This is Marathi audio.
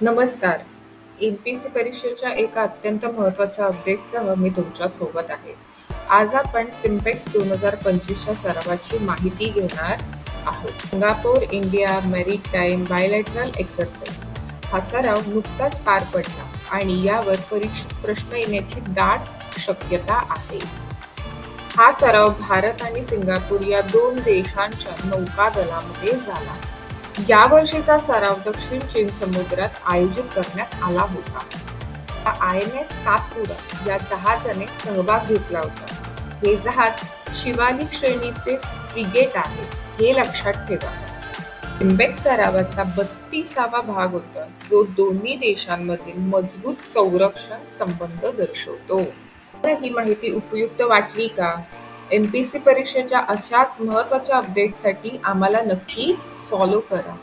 नमस्कार. एम-पी-सी परीक्षेच्या एका अत्यंत महत्त्वाच्या अपडेटसह मी तुमच्यासोबत आहे. आज आपण सिम्पेक्स दोन हजार पंचवीसच्या सरावाची माहिती घेणार आहोत. Singapore India maritime bilateral exercise हा सराव नुकताच पार पडला आणि यावर परीक्षेत प्रश्न येण्याची दाट शक्यता आहे. हा सराव भारत आणि सिंगापूर या दोन देशांच्या नौकादलामध्ये झाला. यावर्षीचा सराव दक्षिण चीन समुद्रात आयोजित करण्यात आला होता. आय एन एस सातपुरा या जहाजाने सहभाग घेतला होता. हे जहाज शिवालिक श्रेणीचे फ्रिगेट आहे, हे लक्षात ठेवा. इम्बेक्स सरावाचा बत्तीसावा भाग होता, जो दोन्ही देशांमधील मजबूत संरक्षण संबंध दर्शवतो. ही माहिती उपयुक्त वाटली का? एम-पी-सी परीक्षेच्या अशाच महत्त्वाच्या अपडेटसाठी आम्हाला नक्की फॉलो करा.